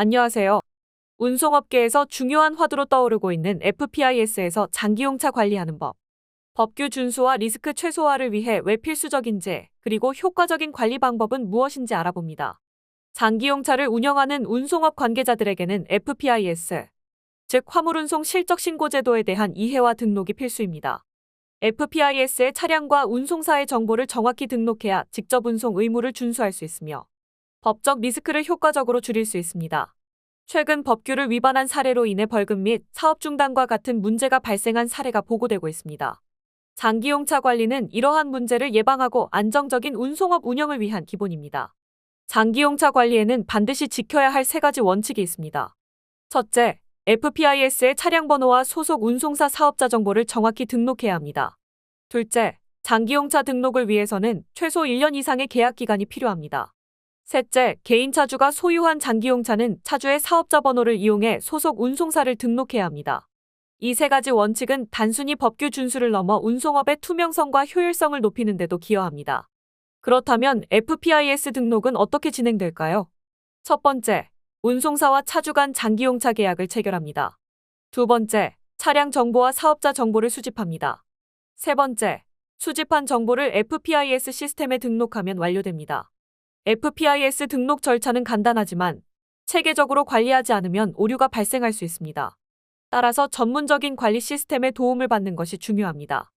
안녕하세요. 운송업계에서 중요한 화두로 떠오르고 있는 FPIS에서 장기용차 관리하는 법. 법규 준수와 리스크 최소화를 위해 왜 필수적인지, 그리고 효과적인 관리 방법은 무엇인지 알아봅니다. 장기용차를 운영하는 운송업 관계자들에게는 FPIS, 즉 화물운송 실적신고제도에 대한 이해와 등록이 필수입니다. FPIS의 차량과 운송사의 정보를 정확히 등록해야 직접 운송 의무를 준수할 수 있으며 법적 리스크를 효과적으로 줄일 수 있습니다. 최근 법규를 위반한 사례로 인해 벌금 및 사업 중단과 같은 문제가 발생한 사례가 보고되고 있습니다. 장기용차 관리는 이러한 문제를 예방하고 안정적인 운송업 운영을 위한 기본입니다. 장기용차 관리에는 반드시 지켜야 할 세 가지 원칙이 있습니다. 첫째, FPIS의 차량 번호와 소속 운송사 사업자 정보를 정확히 등록해야 합니다. 둘째, 장기용차 등록을 위해서는 최소 1년 이상의 계약 기간이 필요합니다. 셋째, 개인 차주가 소유한 장기용차는 차주의 사업자 번호를 이용해 소속 운송사를 등록해야 합니다. 이 세 가지 원칙은 단순히 법규 준수를 넘어 운송업의 투명성과 효율성을 높이는 데도 기여합니다. 그렇다면 FPIS 등록은 어떻게 진행될까요? 첫 번째, 운송사와 차주 간 장기용차 계약을 체결합니다. 두 번째, 차량 정보와 사업자 정보를 수집합니다. 세 번째, 수집한 정보를 FPIS 시스템에 등록하면 완료됩니다. FPIS 등록 절차는 간단하지만 체계적으로 관리하지 않으면 오류가 발생할 수 있습니다. 따라서 전문적인 관리 시스템의 도움을 받는 것이 중요합니다.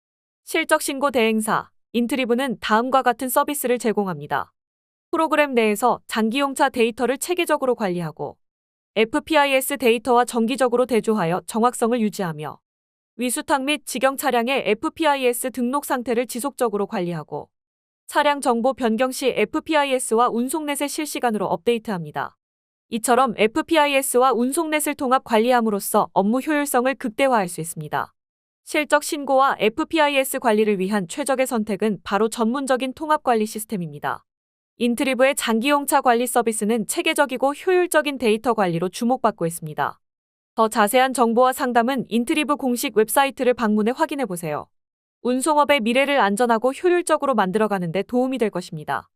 실적 신고 대행사, 인트리브는 다음과 같은 서비스를 제공합니다. 프로그램 내에서 장기용차 데이터를 체계적으로 관리하고 FPIS 데이터와 정기적으로 대조하여 정확성을 유지하며 위수탁 및 직영 차량의 FPIS 등록 상태를 지속적으로 관리하고 차량 정보 변경 시 FPIS와 운송넷에 실시간으로 업데이트합니다. 이처럼 FPIS와 운송넷을 통합 관리함으로써 업무 효율성을 극대화할 수 있습니다. 실적 신고와 FPIS 관리를 위한 최적의 선택은 바로 전문적인 통합 관리 시스템입니다. 인트리브의 장기용차 관리 서비스는 체계적이고 효율적인 데이터 관리로 주목받고 있습니다. 더 자세한 정보와 상담은 인트리브 공식 웹사이트를 방문해 확인해 보세요. 운송업의 미래를 안전하고 효율적으로 만들어가는 데 도움이 될 것입니다.